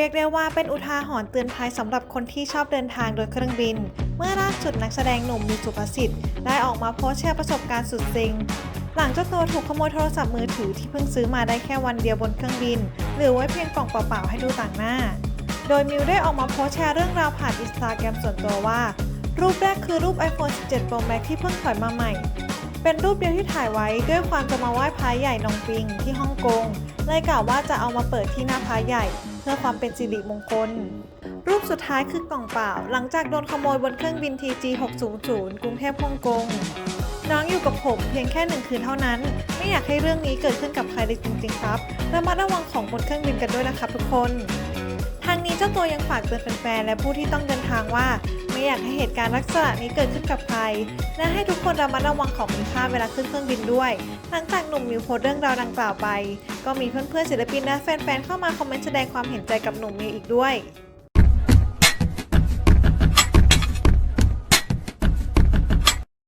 รียกได้ว่าเป็นอุทาหรณ์เตือนภัยสำหรับคนที่ชอบเดินทางโดยเครื่องบิน เมื่อล่าสุดนักแสดงหนุ่มมีสุภสิทธิ์ได้ออกมาโพสแชร์ประสบการณ์สุดซิง หลังเจ้าตัวถูกขโมยโทรศัพท์มือถือที่เพิ่งซื้อมาได้แค่วันเดียวบนเครื่องบิน หรือไว้เพียงกล่องเปล่าๆให้ดูต่างหน้า โดยมิวได้ออกมาโพสแชร์เรื่องราวผ่านอินสตาแกรมส่วนตัวว่า รูปแรกคือรูป iPhone 17 Pro Max ที่เพิ่งถอยมาใหม่ เป็นรูปเดียวที่ถ่ายไว้ด้วยความจะมาไหว้พระใหญ่นองปิงที่ฮ่องกงเลยกล่าวว่าจะเอามาเปิดที่หน้าพระใหญ่ เพื่อความเป็นสิริมงคล รูปสุดท้ายคือกล่องเปล่า หลังจากโดนขโมยบนเครื่องบิน TG 600 กรุงเทพฮ่องกงน้องอยู่กับผมเพียงแค่หนึ่งคืนเท่านั้น ไม่อยากให้เรื่องนี้เกิดขึ้นกับใครเลยจริงๆครับระมัดระวังของบนเครื่องบินกันด้วยนะครับทุกคน ทางนี้เจ้าตัวยังฝากเตือนแฟนๆและผู้ที่ต้องเดินทางว่า ไม่อยากให้เหตุการณ์ลักษณะนี้เกิดขึ้นกับใคร และให้ทุกคนระมัดระวังของมีค่าเวลาขึ้นเครื่องบินด้วย หลังจากหนุ่มมิวโพสเรื่องราวดังกล่าวไป ก็มีเพื่อนๆศิลปินและแฟนๆเข้ามาคอมเมนต์แสดงความเห็นใจกับหนุ่มมิวอีกด้วย